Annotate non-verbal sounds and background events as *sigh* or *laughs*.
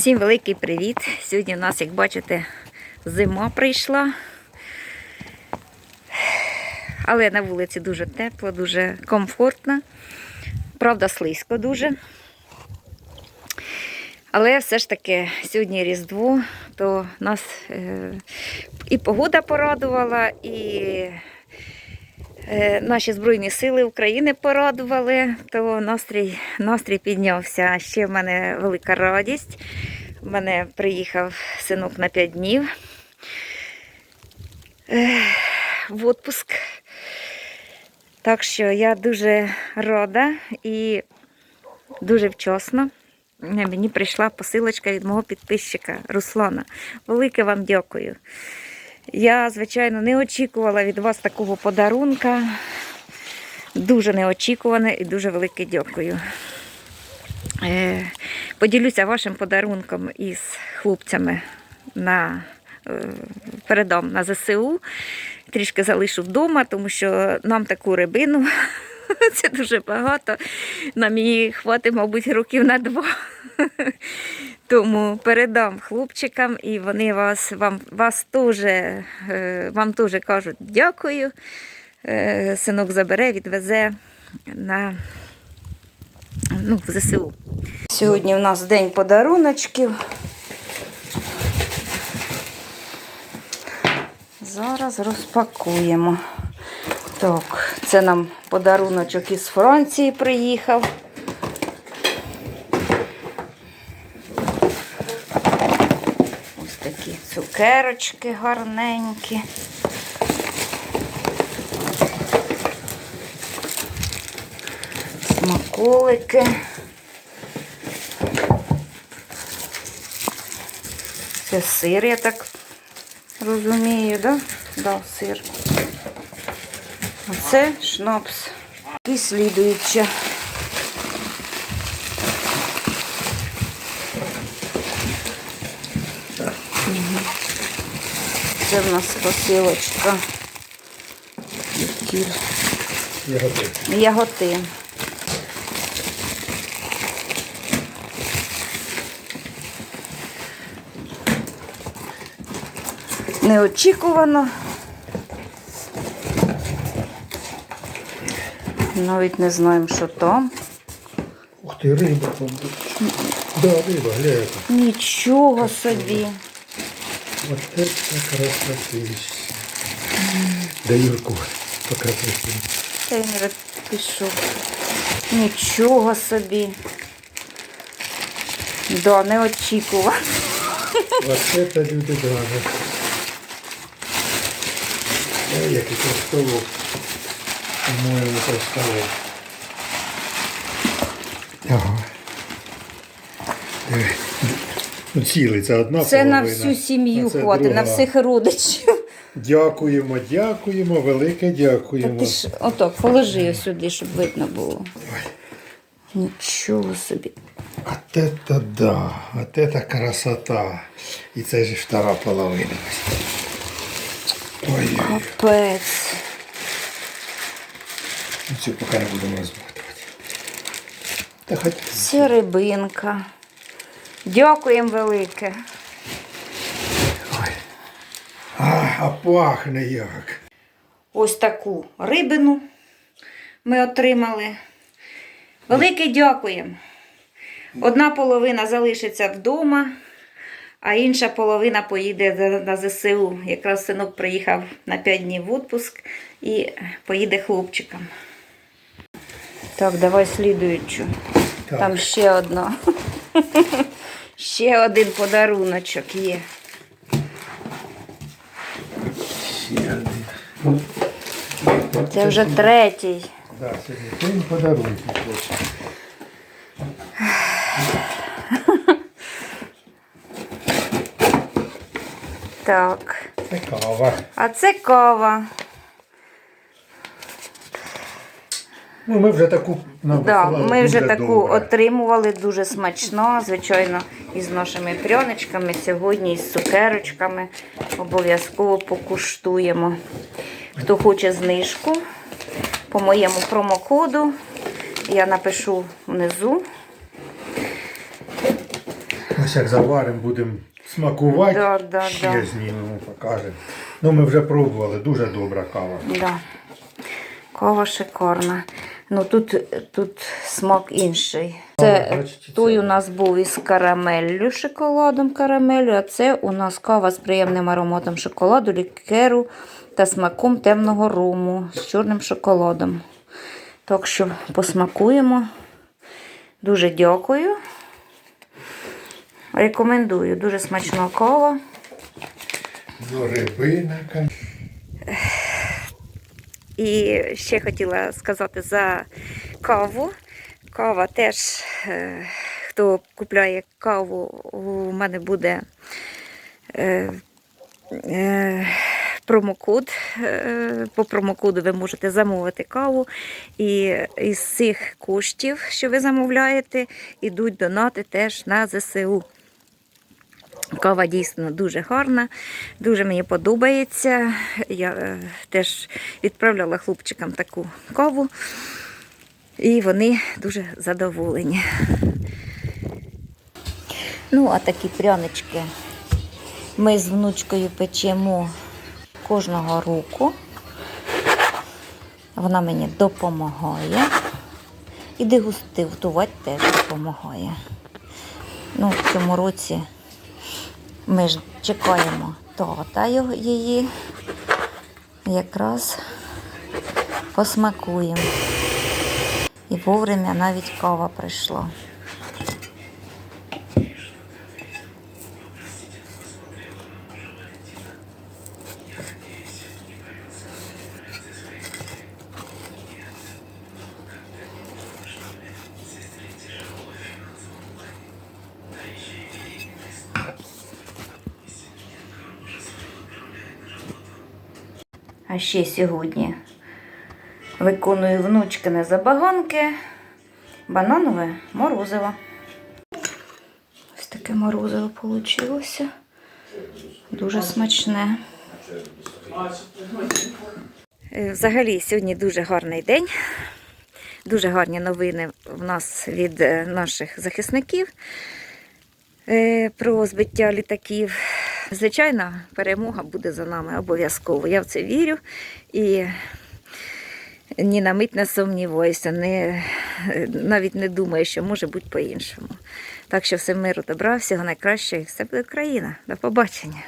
Всім великий привіт! Сьогодні у нас, як бачите, зима прийшла. Але на вулиці дуже тепло, дуже комфортно. Правда, слизько дуже. Але все ж таки сьогодні Різдво, то нас е, і погода порадувала, і наші Збройні Сили України порадували, то настрій, настрій піднявся. Ще в мене велика радість. У мене приїхав синок на 5 днів е, в відпуск. Так що я дуже рада і дуже вчасно. Мені прийшла посилочка від мого підписчика Руслана. Велике вам дякую. Я, звичайно, не очікувала від вас такого подарунка. Дуже неочікуване і дуже велике дякую. Е, Поділюся вашим подарунком із хлопцями на е, передам на ЗСУ. Трішки залишу вдома, тому що нам таку рибину *laughs* це дуже багато. Нам її хватить, мабуть, років на два. Тому передам хлопчикам і вони вас, вам, вас теж, е, вам теж кажуть дякую. Е, Синок забере, відвезе на ну, в ЗСУ. Сьогодні в нас день подаруночків. Зараз розпакуємо. Так, це нам подаруночок із Франції приїхав. Ось такі цукерочки гарненькі. Смаколики. Це сир, я так розумію, да? Да, сир. А це шнапс. І слідуюча. Це в нас посилочка. Кіль. Яготи. Неочікувано. Навіть не знаємо, що там. Ух ти, риба там. Да, риба, глянь. Нічого собі. Вот это красотища. Да Юрку покрасити. Та він вже пішов. Нічого собі. Да, не очікував. Вот это люди даже. Ой, який толстолок. По-моєму, толстолок. Ага. Диви. Ну, цілий, це одна Це на всю сім'ю а це хватить, на всіх родичів. Дякуємо, дякуємо, велике Та дякуємо. ти ж отак, положи його сюди, щоб видно було. Нічого собі. От это да, от это красота. І це ж втора половина. Ой, Капець. цю поки не будемо розмотувати. Та хоч Це рибинка. Дякуємо велике. Ой. А, а пахне як. Ось таку рибину ми отримали. Велике дякуємо. Одна половина залишиться вдома, а інша половина поїде на ЗСУ. Якраз синок приїхав на 5 днів в відпуск і поїде хлопчикам. Так, давай слідуючу. Так. Там ще одна. *laughs* Ще один подаруночок є. Ще один. Це вже третій. Да, сьогодні день подарунки хоче. Так. Це кава. А це кава. Ну, ми вже таку нам Да, посилали, ми вже дуже таку добре. отримували дуже смачно, звичайно, із нашими пряничками. Сьогодні із цукерочками. Обов'язково покуштуємо. Хто хоче знижку по моєму промокоду, я напишу внизу. Ось як заваримо, будемо смакувати. Да, да, ще да. знімемо, покажемо. Ну, ми вже пробували, дуже добра кава. Да. Кава шикарна. Ну тут, тут смак інший. Це той у нас був із карамеллю, шоколадом карамелю, а це у нас кава з приємним ароматом шоколаду, лікеру та смаком темного руму з чорним шоколадом. Так що посмакуємо. Дуже дякую. Рекомендую. Дуже смачна кава. Рибина. І ще хотіла сказати за каву. Кава теж, е, хто купляє каву, у мене буде е, е, промокод. По промокоду ви можете замовити каву. І із цих коштів, що ви замовляєте, йдуть донати теж на ЗСУ. Кава дійсно дуже гарна, дуже мені подобається. Я е, теж відправляла хлопчикам таку каву, і вони дуже задоволені. Ну, а такі прянички ми з внучкою печемо кожного року. Вона мені допомагає. І дегустувати теж допомагає. Ну, в цьому році ми ж чекаємо тата її. Якраз посмакуємо. І вовремя навіть кава прийшла. А ще сьогодні виконую внучкине забаганки бананове морозиво. Ось таке морозиво вийшло. Дуже смачне. Е, Взагалі, сьогодні дуже гарний день. Дуже гарні новини в нас від е, наших захисників е, про збиття літаків. Звичайно, перемога буде за нами обов'язково. Я в це вірю і ні на мить не сумніваюся, не, навіть не думаю, що може бути по-іншому. Так що все миру добра, всього найкращого і все буде Україна. До побачення.